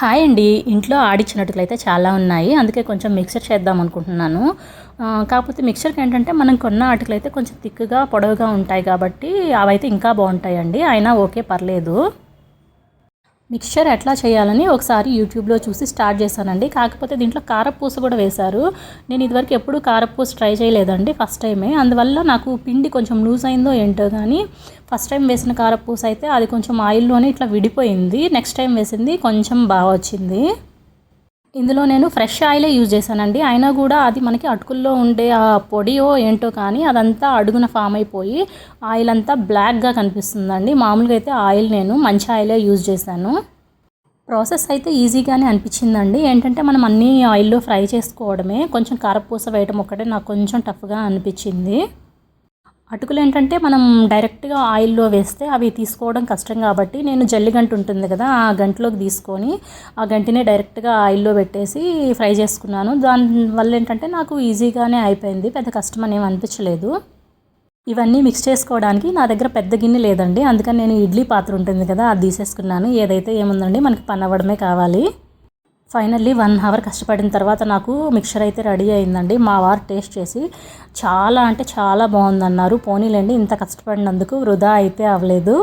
Hi అండి. ఇంట్లో ఆడిచ్చినట్టులు అయితే చాలా ఉన్నాయి. అందుకే కొంచెం మిక్సర్ చేద్దాం అనుకుంటున్నాను. కాకపోతే మిక్సర్కి ఏంటంటే మనం కొన్న ఆటలు అయితే కొంచెం తిక్కుగా పొడవుగా ఉంటాయి కాబట్టి అవైతే ఇంకా బాగుంటాయండి. అయినా ఓకే పర్లేదు. మిక్చర్ ఎట్లా చేయాలని ఒకసారి యూట్యూబ్లో చూసి స్టార్ట్ చేశానండి. కాకపోతే దీంట్లో కారపూస కూడా వేశారు. నేను ఇదివరకు ఎప్పుడూ కారపూస ట్రై చేయలేదండి ఫస్ట్ టైమే. అందువల్ల నాకు పిండి కొంచెం లూజ్ అయిందో ఏంటో కానీ ఫస్ట్ టైం వేసిన కారపూస అయితే అది కొంచెం ఆయిల్లోనే ఇట్లా విడిపోయింది. నెక్స్ట్ టైం వేసింది కొంచెం బాగా వచ్చింది. ఇందులో నేను ఫ్రెష్ ఆయిలే యూజ్ చేశానండి. అయినా కూడా అది మనకి అటుకుల్లో ఉండే ఆ పొడియో ఏంటో కానీ అదంతా అడుగున ఫామ్ అయిపోయి ఆయిల్ అంతా బ్లాక్గా కనిపిస్తుందండి. మామూలుగా అయితే ఆయిల్ నేను మంచి ఆయిలే యూజ్ చేశాను. ప్రాసెస్ అయితే ఈజీగానే అనిపించిందండి. ఏంటంటే మనం అన్నీ ఆయిల్లో ఫ్రై చేసుకోవడమే. కొంచెం కారపూస వేయటం ఒక్కటే నాకు కొంచెం టఫ్గా అనిపించింది. అటుకులు ఏంటంటే మనం డైరెక్ట్గా ఆయిల్లో వేస్తే అవి తీసుకోవడం కష్టం కాబట్టి నేను జల్లి గంట ఉంటుంది కదా ఆ గంటలోకి తీసుకొని ఆ గంటినే డైరెక్ట్గా ఆయిల్లో పెట్టేసి ఫ్రై చేసుకున్నాను. దానివల్ల ఏంటంటే నాకు ఈజీగానే అయిపోయింది పెద్ద కష్టం అనేవి అనిపించలేదు. ఇవన్నీ మిక్స్ చేసుకోవడానికి నా దగ్గర పెద్ద గిన్నె లేదండి. అందుకని నేను ఇడ్లీ పాత్ర ఉంటుంది కదా అది తీసేసుకున్నాను. ఏదైతే ఏముందండి మనకి పని అవ్వడమే కావాలి. ఫైనల్లీ వన్ అవర్ కష్టపడిన తర్వాత నాకు మిక్చర్ అయితే రెడీ అయిందండి. మా వారు టేస్ట్ చేసి చాలా అంటే చాలా బాగుందన్నారు. పోనీలేండి ఇంత కష్టపడినందుకు వృధా అయితే అవ్వలేదు.